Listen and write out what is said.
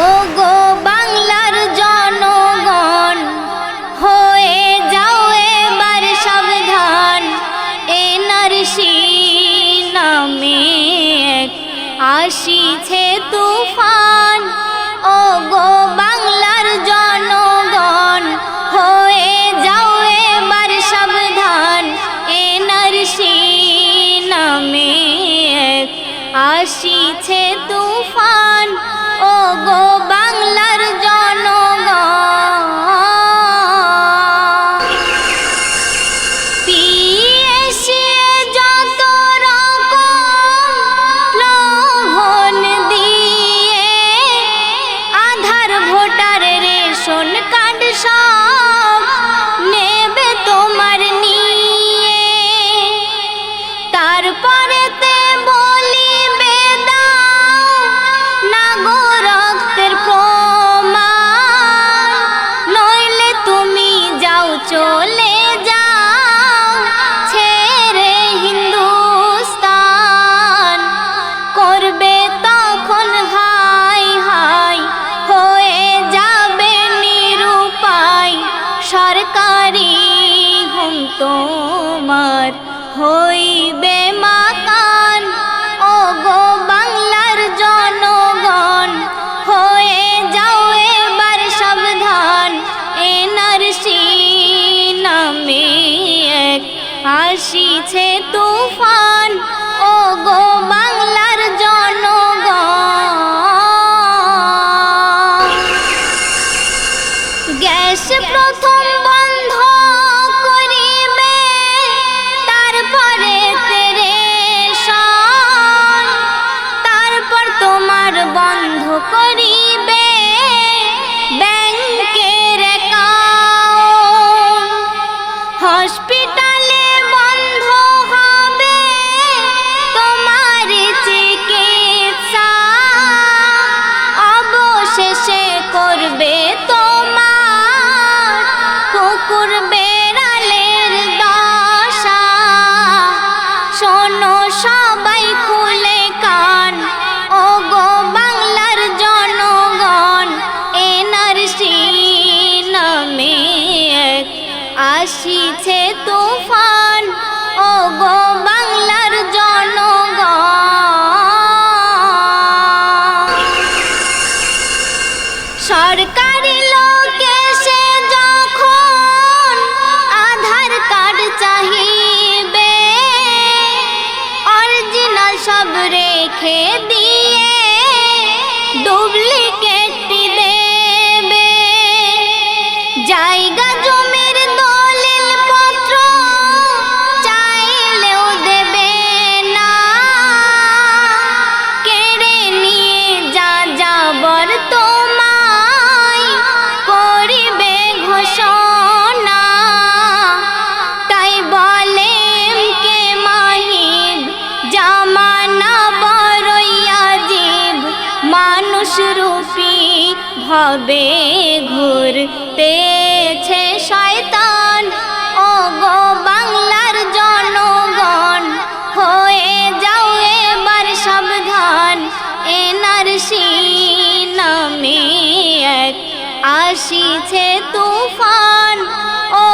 ও বাংলার জনগণ হয়ে নামে আসিছে তুফান। ও গো বাংলার জনগণ হইবে মাকান ও গো বাংলার জনগণ, হয়ে যাও এবার সাবধান। এনারসি নামে এক আসিছে তুফান। ও গো বাংলার জনগণ। গ্যাস প্রথম বন্ধ আসিছে তুফান। ও গো বাংলার জনগণ। সরকারি লোকে সে যখন আধার কার্ড চাহিবে, অরিজিনাল সব রেখে দিয়ে ডুপ্লিকেটটি ভবে ঘুরতেছে শয়তান? ও গো বাংলার জনগণ, হয়ে যাও এবার সাবধান। এনারসি নামে এক আসিছে তুফান। ও